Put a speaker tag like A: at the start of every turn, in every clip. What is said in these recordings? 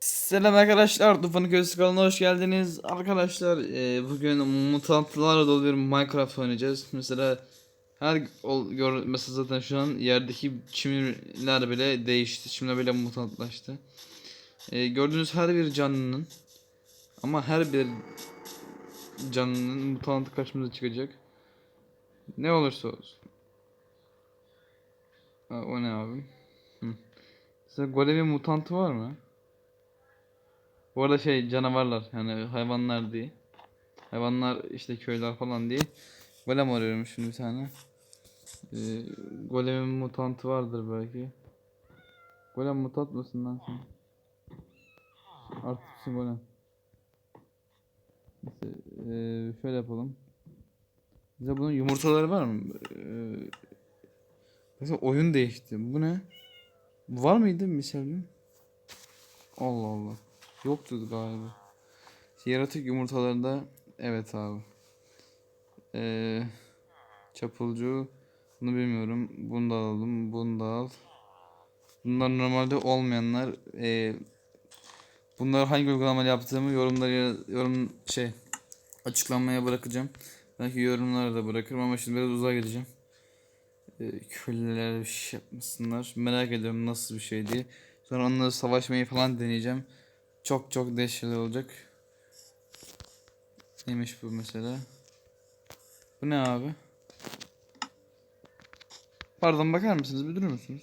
A: Selam arkadaşlar, Tufan'ın Köşesi kanalına hoş geldiniz. Arkadaşlar, e, bugün mutantlarla dolu bir Minecraft oynayacağız. Mesela her ol, gör, mesela zaten şu an yerdeki çimler bile değişti, çimler bile mutantlaştı. E, gördüğünüz her bir canlının ama her bir canlının mutantı karşımıza çıkacak. Ne olursa olsun. Ha, o ne abi? Hı. Mesela golemin mutantı var mı? Bu arada şey canavarlar yani hayvanlar değil. Hayvanlar işte köyler falan değil. Golem arıyorum şimdi bir tane. Ee, golemin mutantı vardır belki. Golem mutant mısın lan sen? Artık mısın golem? Neyse, ee, şöyle yapalım. Bize bunun yumurtaları var mı? Ee, mesela oyun değişti. Bu ne? Var mıydı misalim? Allah Allah. Yoktu galiba. Yaratık yumurtalarında evet abi. Ee, çapulcu bunu bilmiyorum. Bunu da alalım. Bunu da al. Bunlar normalde olmayanlar. Ee, bunları hangi uygulama yaptığımı yorumlara yorum şey açıklamaya bırakacağım. Belki yorumlara da bırakırım ama şimdi biraz uzağa gideceğim. Ee, köylüler bir şey yapmasınlar. Merak ediyorum nasıl bir şey diye. Sonra onları savaşmayı falan deneyeceğim. Çok çok dehşetli olacak. Neymiş bu mesela? Bu ne abi? Pardon bakar mısınız? Bir durur musunuz?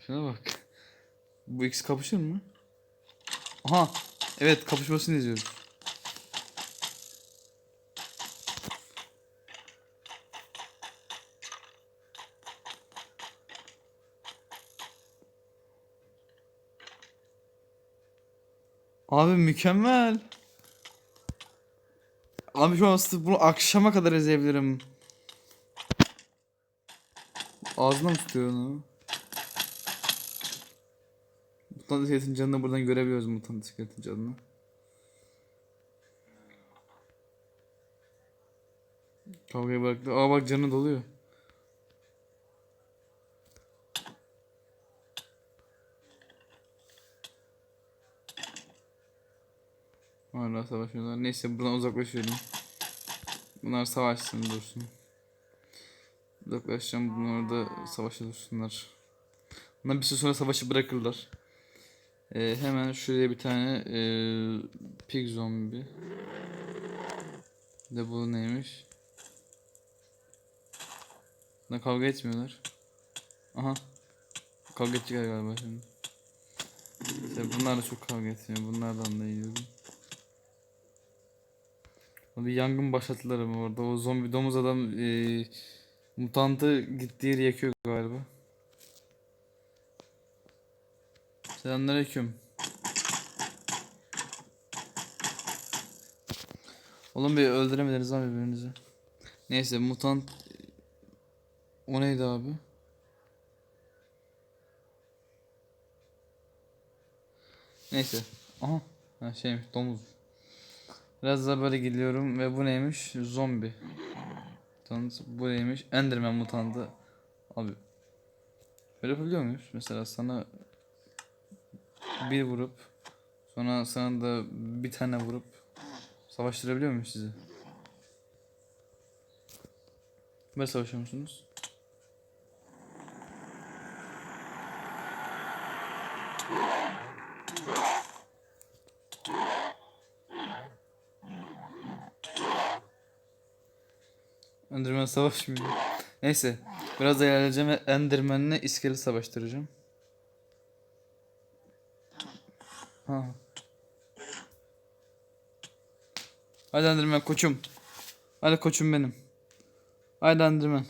A: Şuna bak. Bu ikisi kapışır mı? Aha. Evet kapışmasını izliyoruz. Abi mükemmel. Abi şu an sırf bunu akşama kadar izleyebilirim. Ağzına mı tutuyor onu? Mutant iskeletin canını buradan görebiliyoruz mutant iskeletin canını. Kavgayı bıraktı. Aa bak canı doluyor. Hala savaşıyorlar. Neyse buradan uzaklaşıyorum. Bunlar savaşsın dursun. Uzaklaşacağım bunlar da savaşa dursunlar. Bunlar bir süre sonra savaşı bırakırlar. Ee, hemen şuraya bir tane ee, pig zombi. De bu neymiş? Bunlar kavga etmiyorlar. Aha. Kavga edecekler galiba şimdi. İşte bunlar da çok kavga etmiyor. Bunlardan da yiyorum. Bir yangın başlattılar ama orada. O zombi domuz adam e, mutantı gittiği yeri yakıyor galiba. Selamünaleyküm. Oğlum bir öldüremediniz abi birbirinizi. Neyse mutant o neydi abi? Neyse. Aha. Ha şeymiş domuz. Biraz daha böyle gidiyorum ve bu neymiş? Zombi. Mutant. Bu neymiş? Enderman mutantı. Abi. Böyle yapabiliyor muyuz? Mesela sana bir vurup sonra sana da bir tane vurup savaştırabiliyor muyuz sizi? Böyle savaşıyor musunuz? Savaşmıyor. Neyse. Biraz ilerleyeceğim ve Enderman'le iskelet savaştıracağım. Ha. Hadi Enderman koçum. Hadi koçum benim. Hadi Enderman.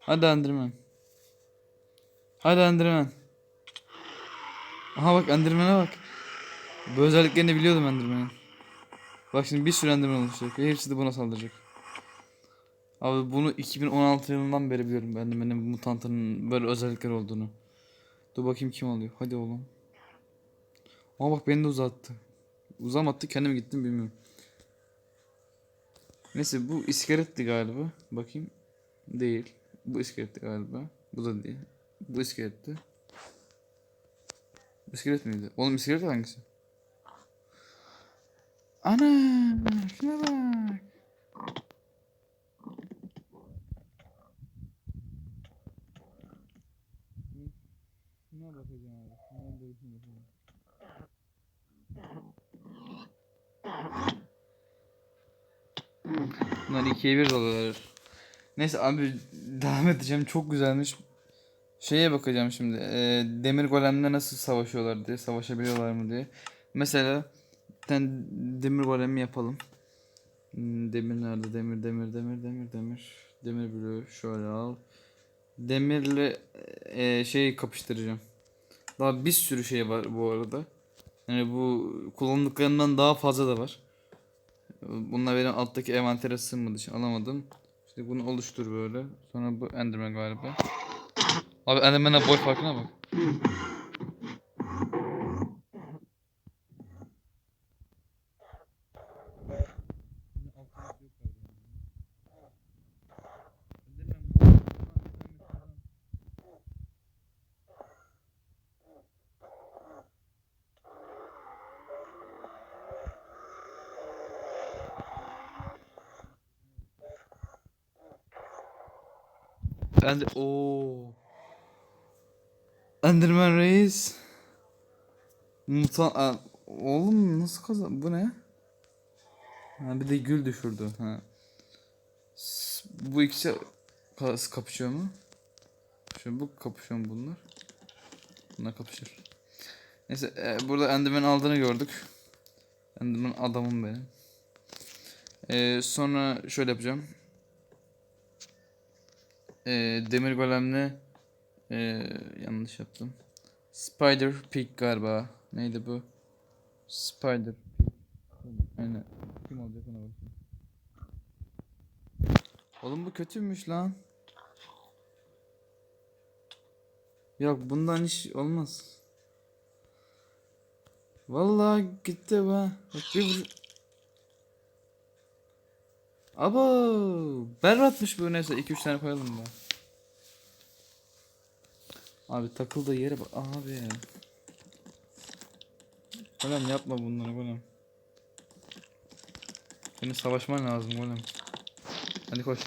A: Hadi Enderman. Hadi Enderman. Aha bak Enderman'e bak. Bu özelliklerini biliyordum Enderman'in. Bak şimdi bir sürü Enderman oluşacak ve hepsi de buna saldıracak. Abi bunu 2016 yılından beri biliyorum ben de benim mutantının böyle özellikleri olduğunu. Dur bakayım kim alıyor. Hadi oğlum. Ama bak beni de uzattı. Uzamattı kendim gittim bilmiyorum. Neyse bu iskeletti galiba. Bakayım. Değil. Bu iskeletti galiba. Bu da değil. Bu iskeletti. İskelet miydi? Oğlum iskelet hangisi? Ana! Şuna bak. Şuna bakacağım abi. Da işine bakacağım. Bunlar ikiye bir oluyor. Neyse abi devam edeceğim. Çok güzelmiş. Şeye bakacağım şimdi. e, demir golemle nasıl savaşıyorlar diye. Savaşabiliyorlar mı diye. Mesela tane demir golemi yapalım. Hmm, Demir nerede? Demir, demir, demir, demir, demir. Demir bloğu şöyle al. Demirle e, şeyi kapıştıracağım. Daha bir sürü şey var bu arada. Yani bu kullandıklarından daha fazla da var. Bunlar benim alttaki envantere sığmadı için alamadım. İşte bunu oluştur böyle. Sonra bu Enderman galiba. Abi Enderman'e boy farkına bak. Ben de ooo. Enderman Reis. Mutan oğlum nasıl kazan bu ne? Ha bir de gül düşürdü ha. Bu ikisi ka- kapışıyor mu? Şu bu kapışıyor mu bunlar? Bunlar kapışır. Neyse e, burada Enderman aldığını gördük. Enderman adamım benim. E, sonra şöyle yapacağım. E, demir golemle e, yanlış yaptım. Spider Pig galiba. Neydi bu? Spider Pig. Aynen. Kim olacak ona bakayım. Oğlum bu kötüymüş lan. Yok bundan iş olmaz. Vallahi gitti be. Bak bir Abo berbatmış bu neyse 2-3 tane koyalım da. Abi takıldığı yere bak abi. Golem yapma bunları golem. Senin savaşman lazım golem. Hadi koş.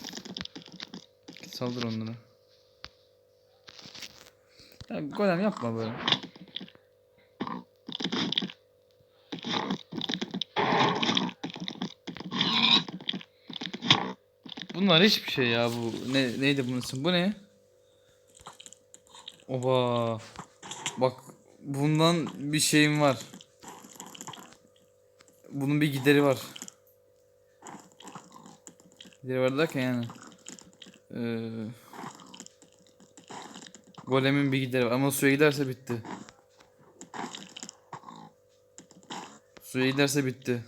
A: Git saldır onları. Ya golem yapma böyle. Bunlar hiçbir şey ya bu. Ne neydi bunun ismi? Bu ne? Oba. Bak bundan bir şeyim var. Bunun bir gideri var. Gideri var derken yani. Ee, golemin bir gideri var ama suya giderse bitti. Suya giderse bitti.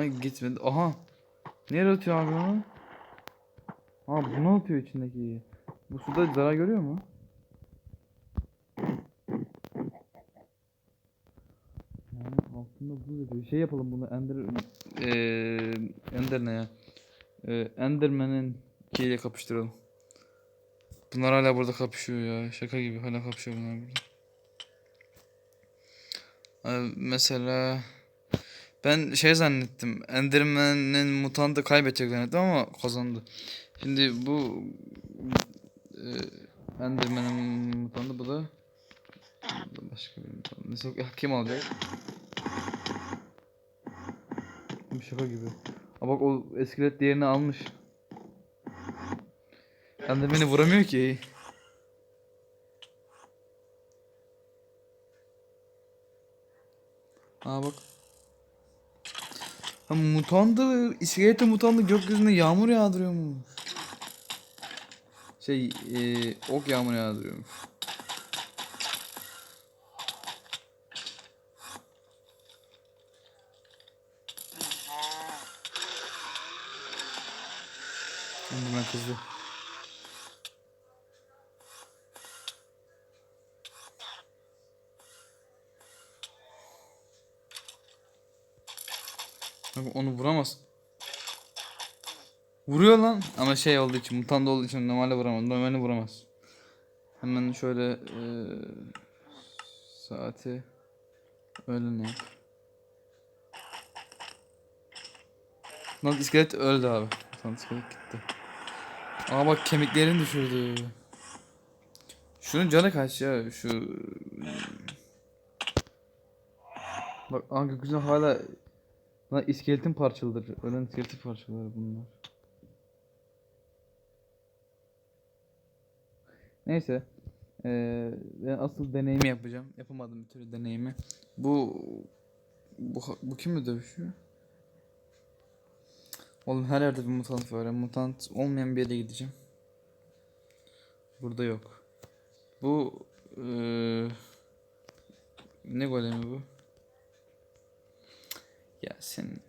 A: Ama gitmedi. Aha. Nereye atıyor abi onu? Ha bu ne yapıyor içindeki? Bu suda zarar görüyor mu? Yani altında buz yapıyor. Şey yapalım bunu Ender eee Ender ne ya? Eee Enderman'in kiyle kapıştıralım. Bunlar hala burada kapışıyor ya. Şaka gibi hala kapışıyor bunlar burada. Ee, mesela ben şey zannettim. Enderman'in mutantı kaybedecek zannettim ama kazandı. Şimdi bu e, Enderman'in mutantı bu da başka bir mutant. Neyse kim alacak? Bu şaka gibi. Aa bak o iskelet diğerini almış. Enderman'i vuramıyor ki. Mutandı, iskelete mutandı gökyüzünde yağmur yağdırıyormuş. Şey, e, ok yağmur yağdırıyormuş. Enderman kızdı. Abi onu vuramaz. Vuruyor lan ama şey olduğu için mutant olduğu için normalde vuramaz. Normalde vuramaz. Hemen şöyle eee, saati öyle ne yap? Lan iskelet öldü abi. Lan iskelet gitti. Aa bak kemiklerini düşürdü. Şunun canı kaç ya şu Bak aa gökyüzüne hala Lan iskeletin parçalıdır. Ölen iskeletin parçaları bunlar. Neyse. Eee ben asıl deneyimi yapacağım. Yapamadım bir türlü deneyimi. Bu bu bu kimle dövüşüyor? Oğlum her yerde bir mutant var. Mutant olmayan bir yere gideceğim. Burada yok. Bu eee ne golemi bu? Ya sen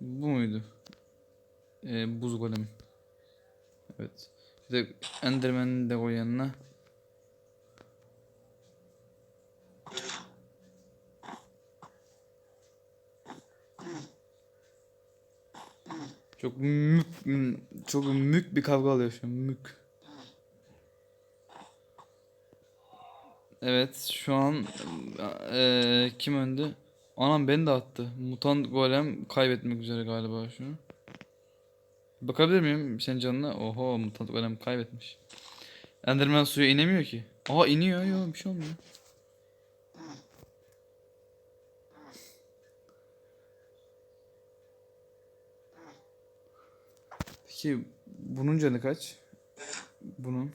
A: bu muydu? Ee, buz golemi. Evet. Bir de Enderman'i de koy yanına. Çok mük, çok mük bir kavga alıyor şu an mük. Evet şu an eee, kim önde? Anam beni de attı. Mutant golem kaybetmek üzere galiba şu. Bakabilir miyim senin canına? Oho mutant golem kaybetmiş. Enderman suya inemiyor ki. Aa iniyor yok bir şey olmuyor. Peki bunun canı kaç? Bunun.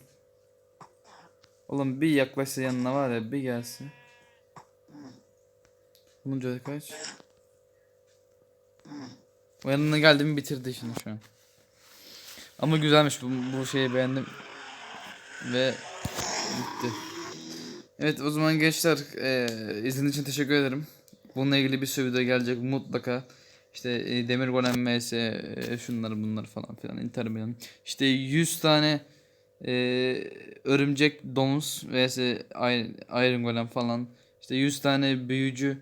A: Oğlum bir yaklaşsa yanına var ya bir gelsin. Bunun canı kaç? O yanına geldi mi bitirdi işini şu an. Ama güzelmiş bu, bu şeyi beğendim. Ve bitti. Evet o zaman gençler eee izlediğiniz için teşekkür ederim. Bununla ilgili bir sürü video gelecek mutlaka. İşte e, Demir Golem vs e, şunları bunları falan filan intermeyen. İşte 100 tane e, örümcek domuz vs Iron Golem falan. İşte 100 tane büyücü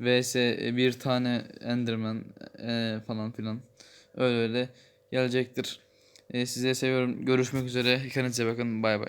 A: vs bir tane Enderman e, falan filan. Öyle öyle gelecektir. E, size seviyorum. Görüşmek üzere. Kendinize bakın. Bay bay.